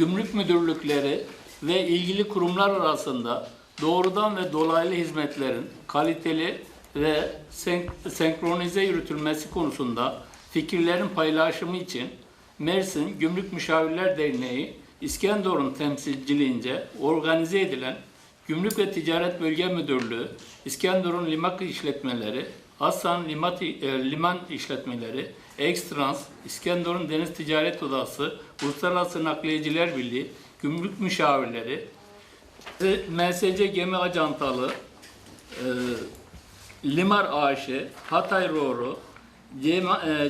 gümrük müdürlükleri ve ilgili kurumlar arasında doğrudan ve dolaylı hizmetlerin kaliteli ve senk- senkronize yürütülmesi konusunda fikirlerin paylaşımı için Mersin Gümrük Müşavirler Derneği İskenderun temsilciliğince organize edilen Gümrük ve Ticaret Bölge Müdürlüğü, İskenderun Limak İşletmeleri, Hasan Limat, e, Liman İşletmeleri, Ekstrans, İskenderun Deniz Ticaret Odası, Uluslararası Nakliyeciler Birliği, Gümrük Müşavirleri, ve MSC Gemi Ajantalı, e, Limar AŞ, Hatay Roro, CMA, e,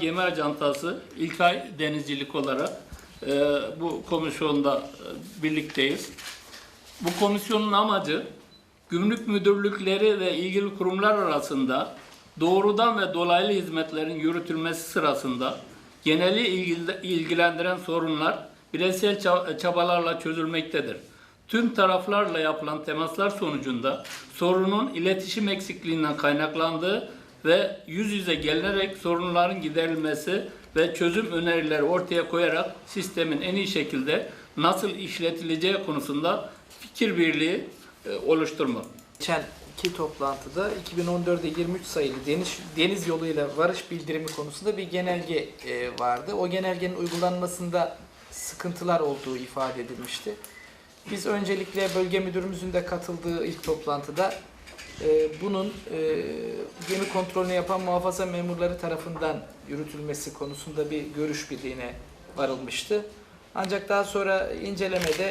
Gemi Ajantası, İlkay Denizcilik olarak e, bu komisyonda e, birlikteyiz. Bu komisyonun amacı gümrük müdürlükleri ve ilgili kurumlar arasında doğrudan ve dolaylı hizmetlerin yürütülmesi sırasında geneli ilgil- ilgilendiren sorunlar bireysel ça- çabalarla çözülmektedir. Tüm taraflarla yapılan temaslar sonucunda sorunun iletişim eksikliğinden kaynaklandığı ve yüz yüze gelinerek sorunların giderilmesi ve çözüm önerileri ortaya koyarak sistemin en iyi şekilde nasıl işletileceği konusunda fikir birliği e, oluşturmak. Geçen iki toplantıda 2014'de 23 sayılı deniz, deniz yoluyla varış bildirimi konusunda bir genelge e, vardı. O genelgenin uygulanmasında sıkıntılar olduğu ifade edilmişti. Biz öncelikle bölge müdürümüzün de katıldığı ilk toplantıda e, bunun gemi kontrolünü yapan muhafaza memurları tarafından yürütülmesi konusunda bir görüş birliğine varılmıştı. Ancak daha sonra incelemede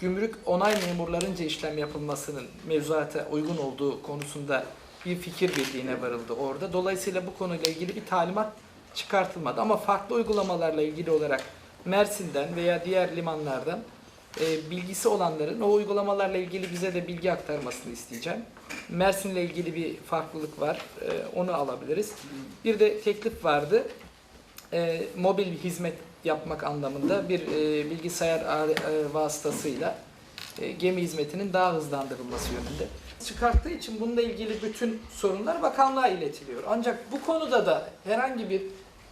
gümrük onay memurlarınca işlem yapılmasının mevzuata uygun olduğu konusunda bir fikir birliğine varıldı orada. Dolayısıyla bu konuyla ilgili bir talimat çıkartılmadı. Ama farklı uygulamalarla ilgili olarak Mersin'den veya diğer limanlardan e, bilgisi olanların o uygulamalarla ilgili bize de bilgi aktarmasını isteyeceğim. Mersin'le ilgili bir farklılık var. E, onu alabiliriz. Bir de teklif vardı. E, mobil hizmet yapmak anlamında bir e, bilgisayar e, vasıtasıyla e, gemi hizmetinin daha hızlandırılması yönünde. Çıkarttığı için bununla ilgili bütün sorunlar bakanlığa iletiliyor. Ancak bu konuda da herhangi bir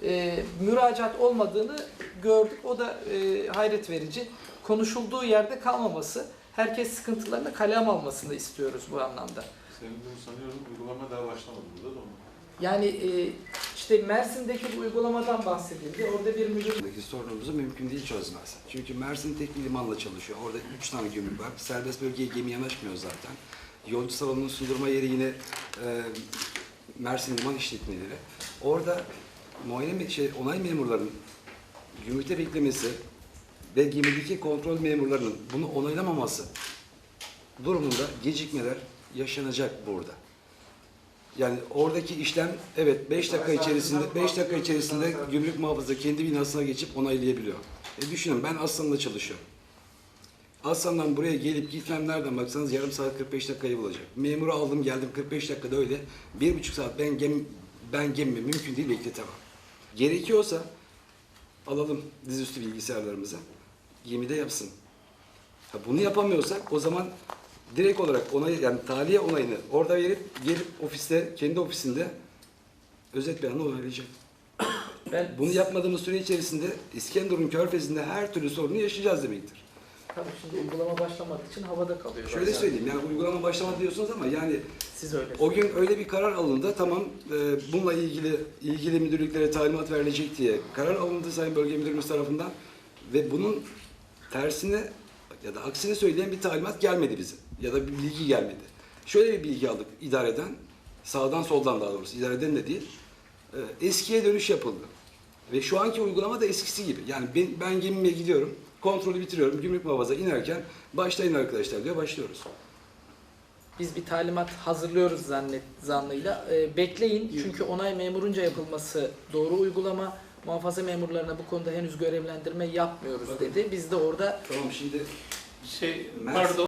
e, müracaat olmadığını gördük. O da e, hayret verici. Konuşulduğu yerde kalmaması, herkes sıkıntılarını kalem almasını istiyoruz bu anlamda. Bunu sanıyorum uygulama daha başlamadı burada da mı? Yani e, işte Mersin'deki bu uygulamadan bahsedildi. Orada bir müdür sorunumuzu mümkün değil çözmez. Çünkü Mersin tek bir limanla çalışıyor. Orada üç tane gümrük var. Serbest bölgeye gemi yanaşmıyor zaten. Yolcu salonunun sundurma yeri yine e, Mersin Liman işletmeleri. Orada muayene şey, onay memurlarının gümrükte beklemesi ve gemideki kontrol memurlarının bunu onaylamaması durumunda gecikmeler yaşanacak burada. Yani oradaki işlem evet 5 dakika içerisinde 5 dakika içerisinde gümrük muhafızı kendi binasına geçip onaylayabiliyor. E düşünün ben Aslan'da çalışıyorum. Aslan'dan buraya gelip gitmem nereden baksanız yarım saat 45 dakikayı bulacak. Memuru aldım geldim 45 dakikada öyle. Bir buçuk saat ben gem ben gemimi mümkün değil bekletemem. Gerekiyorsa alalım dizüstü bilgisayarlarımızı. Gemide yapsın. Ha, bunu yapamıyorsak o zaman direkt olarak onay yani tahliye onayını orada verip gelip ofiste kendi ofisinde özet beyanı onaylayacak. ben Bunu yapmadığımız süre içerisinde İskenderun Körfezi'nde her türlü sorunu yaşayacağız demektir. tabii şimdi uygulama başlamadığı için havada kalıyor. Şöyle söyleyeyim yani uygulama başlamadı diyorsunuz ama yani Siz öyle o gün öyle bir karar alındı tamam e, bununla ilgili ilgili müdürlüklere talimat verilecek diye karar alındı Sayın Bölge Müdürümüz tarafından ve bunun tersine ya da aksini söyleyen bir talimat gelmedi bize ya da bir bilgi gelmedi. Şöyle bir bilgi aldık idareden sağdan soldan daha doğrusu idareden de değil e, eskiye dönüş yapıldı. Ve şu anki uygulama da eskisi gibi. Yani ben, ben gemime gidiyorum, kontrolü bitiriyorum, gümrük muhafaza inerken başlayın arkadaşlar diyor, başlıyoruz. Biz bir talimat hazırlıyoruz zannet zannıyla. Ee, bekleyin çünkü onay memurunca yapılması doğru uygulama. Muhafaza memurlarına bu konuda henüz görevlendirme yapmıyoruz dedi. Biz de orada Tamam şimdi Şey, Mersin- pardon.